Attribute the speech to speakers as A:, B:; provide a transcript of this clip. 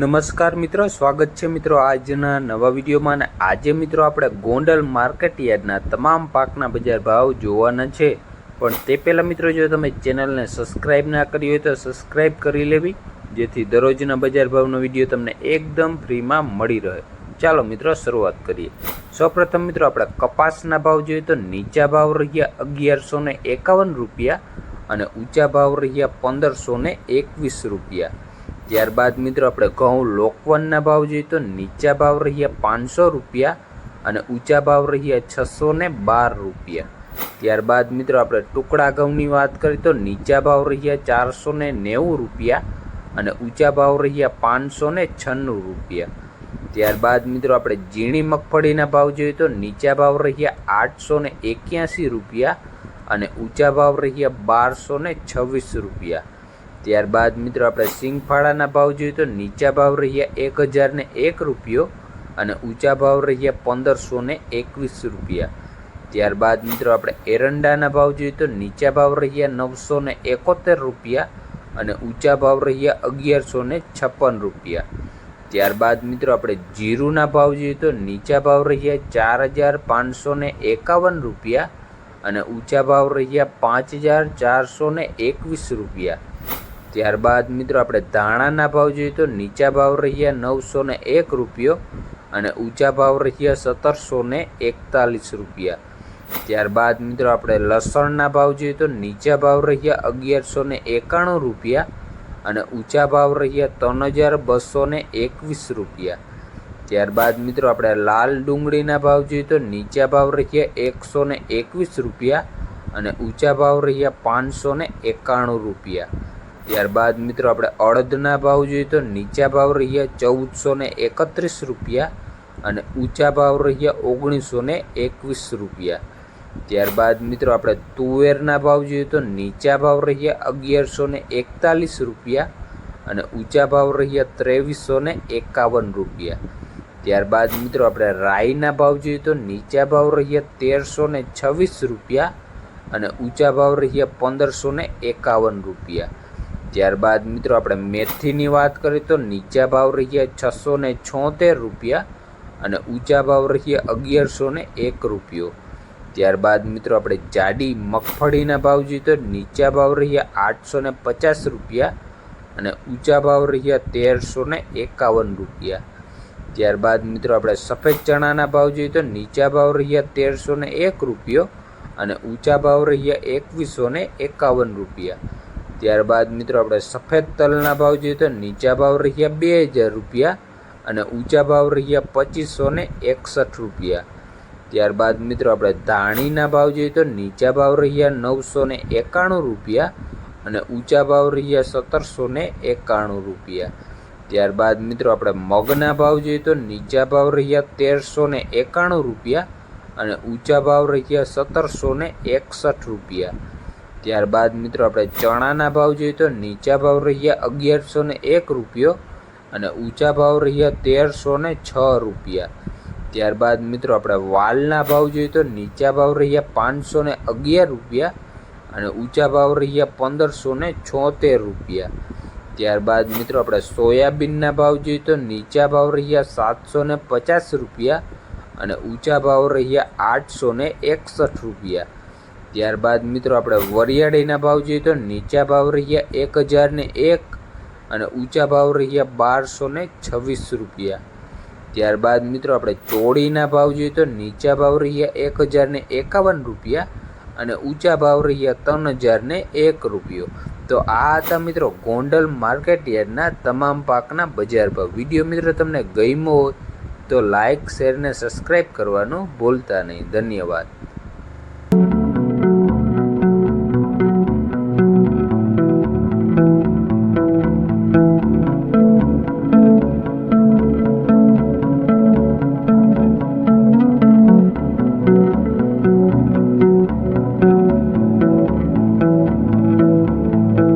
A: નમસ્કાર મિત્રો, સ્વાગત છે મિત્રો આજના નવા વિડીયોમાં અને આજે મિત્રો આપણે ગોંડલ માર્કેટ યાર્ડના તમામ પાકના બજાર ભાવ જોવાના છે. પણ તે પહેલાં મિત્રો, જો તમે ચેનલને સબસ્ક્રાઈબ ના કરી હોય તો સબસ્ક્રાઈબ કરી લેવી, જેથી દરરોજના બજાર ભાવનો વીડિયો તમને એકદમ ફ્રીમાં મળી રહે. ચાલો મિત્રો, શરૂઆત કરીએ. સૌપ્રથમ મિત્રો, આપણે કપાસના ભાવ જોઈએ તો નીચા ભાવ રહ્યા અગિયારસો એકાવન રૂપિયા અને ઊંચા ભાવ રહ્યા પંદરસો એકવીસ રૂપિયા. ત્યારબાદ મિત્રો આપણે ઘઉં લોકવનના ભાવ જોઈએ તો નીચા ભાવ રહ્યા પાંચસો રૂપિયા અને ઊંચા ભાવ રહ્યા છસો ને બાર રૂપિયા. ત્યારબાદ મિત્રો આપણે ટુકડા ઘઉંની વાત કરીએ તો નીચા ભાવ રહ્યા ચારસો ને નેવું રૂપિયા અને ઊંચા ભાવ રહ્યા પાંચસો ને છન્નું રૂપિયા. ત્યારબાદ મિત્રો આપણે ઝીણી મગફળીના ભાવ જોઈએ તો નીચા ભાવ રહ્યા આઠસો ને એક્યાસી રૂપિયા અને ઊંચા ભાવ રહ્યા બારસો ને છવ્વીસ રૂપિયા. ત્યારબાદ મિત્રો આપણે સિંગફાળાના ભાવ જોઈએ તો નીચા ભાવ રહ્યા એક હજાર ને એક રૂપિયો અને ઊંચા ભાવ રહ્યા પંદરસો ને એકવીસ રૂપિયા. ત્યારબાદ મિત્રો આપણે એરંડાના ભાવ જોઈએ તો નીચા ભાવ રહ્યા નવસો ને એકોતેર રૂપિયા અને ઊંચા ભાવ રહ્યા અગિયારસો ને છપ્પન રૂપિયા. ત્યારબાદ મિત્રો આપણે જીરુના ભાવ જોઈએ તો નીચા ભાવ રહ્યા ચાર હજાર પાંચસો ને એકાવન રૂપિયા અને ઊંચા ભાવ રહ્યા પાંચ હજાર ચારસો ને એકવીસ રૂપિયા. ત્યારબાદ મિત્રો આપણે ધાણાના ભાવ જોઈએ તો નીચા ભાવ રહ્યા નવસો ને એક રૂપિયો અને ઊંચા ભાવ રહ્યા સત્તરસો ને એકતાલીસ રૂપિયા. ત્યારબાદ મિત્રો આપણે લસણના ભાવ જોઈએ તો નીચા ભાવ રહ્યા અગિયારસો ને એકાણું રૂપિયા અને ઊંચા ભાવ રહ્યા ત્રણ હજાર બસો ને એકવીસ રૂપિયા. ત્યારબાદ મિત્રો આપણે લાલ ડુંગળીના ભાવ જોઈએ તો નીચા ભાવ રહ્યા એકસો ને એકવીસ રૂપિયા અને ઊંચા ભાવ રહ્યા પાંચસો ને એકાણું રૂપિયા. ત્યારબાદ મિત્રો આપણે અડદના ભાવ જોઈએ તો નીચા ભાવ રહ્યા ચૌદસો ને એકત્રીસ રૂપિયા અને ઊંચા ભાવ રહ્યા ઓગણીસો ને એકવીસ રૂપિયા. ત્યારબાદ મિત્રો આપણે તુવેરના ભાવ જોઈએ તો નીચા ભાવ રહ્યા અગિયારસો ને એકતાલીસ રૂપિયા અને ઊંચા ભાવ રહ્યા ત્રેવીસો ને એકાવન રૂપિયા. ત્યારબાદ મિત્રો આપણે રાઈના ભાવ જોઈએ તો નીચા ભાવ રહ્યા તેરસો ને છવ્વીસ રૂપિયા અને ઊંચા ભાવ રહ્યા પંદરસો ને એકાવન રૂપિયા. ત્યારબાદ મિત્રો આપણે મેથીની વાત કરીએ તો નીચા ભાવ રહ્યા છસો ને છોતેર રૂપિયા અને ઊંચા ભાવ રહ્યા અગિયારસો ને એક રૂપિયો. ત્યારબાદ મિત્રો આપણે જાડી મગફળીના ભાવ જોઈએ તો નીચા ભાવ રહ્યા આઠસો ને પચાસ રૂપિયા અને ઊંચા ભાવ રહ્યા તેરસો ને એકાવન રૂપિયા. ત્યારબાદ મિત્રો આપણે સફેદ ચણાના ભાવ જોઈએ તો નીચા ભાવ રહ્યા તેરસો ને એક રૂપિયો અને ઊંચા ભાવ રહ્યા એકવીસો ને એકાવન રૂપિયા. ત્યારબાદ મિત્રો આપણે સફેદ તલના ભાવ જોઈએ તો નીચા ભાવ રહ્યા બે હજાર રૂપિયા અને ઊંચા ભાવ રહ્યા પચીસો ને એકસઠ રૂપિયા. ત્યારબાદ મિત્રો આપણે ધાણીના ભાવ જોઈએ તો નીચા ભાવ રહ્યા નવસો ને એકાણું રૂપિયા અને ઊંચા ભાવ રહ્યા સત્તરસો ને એકાણું રૂપિયા. ત્યારબાદ મિત્રો આપણે મગના ભાવ જોઈએ તો નીચા ભાવ રહ્યા તેરસો ને એકાણું રૂપિયા અને ઊંચા ભાવ રહ્યા સત્તરસો ને એકસઠ રૂપિયા. ત્યારબાદ મિત્રો આપણે ચણાના ભાવ જોઈએ તો નીચા ભાવ રહ્યા અગિયારસો ને એક રૂપિયો અને ઊંચા ભાવ રહ્યા તેરસો ને છ રૂપિયા. ત્યારબાદ મિત્રો આપણે વાલના ભાવ જોઈએ તો નીચા ભાવ રહ્યા પાંચસો ને અગિયાર રૂપિયા અને ઊંચા ભાવ રહ્યા પંદરસો ને છોતેર રૂપિયા. ત્યારબાદ મિત્રો આપણે સોયાબીનના ભાવ જોઈએ તો નીચા ભાવ રહ્યા સાતસો ને પચાસ રૂપિયા અને ઊંચા ભાવ રહ્યા આઠસો ને એકસઠ રૂપિયા. ત્યારબાદ મિત્રો આપણે વરિયાળીના ભાવ જોઈએ તો નીચા ભાવ રહ્યા એક હજાર ને એક અને ઊંચા ભાવ રહ્યા બારસો ને છવ્વીસ રૂપિયા. ત્યારબાદ મિત્રો આપણે ચોળીના ભાવ જોઈએ તો નીચા ભાવ રહ્યા એક હજાર ને એકાવન રૂપિયા અને ઊંચા ભાવ રહ્યા ત્રણ હજાર ને એક રૂપિયો. તો આ હતા મિત્રો ગોંડલ માર્કેટ યાર્ડના તમામ પાકના બજાર ભાવ. વીડિયો મિત્રો તમને ગમ્યો હોય તો લાઇક શેર ને સબસ્ક્રાઈબ કરવાનું ભૂલતા નહીં. ધન્યવાદ.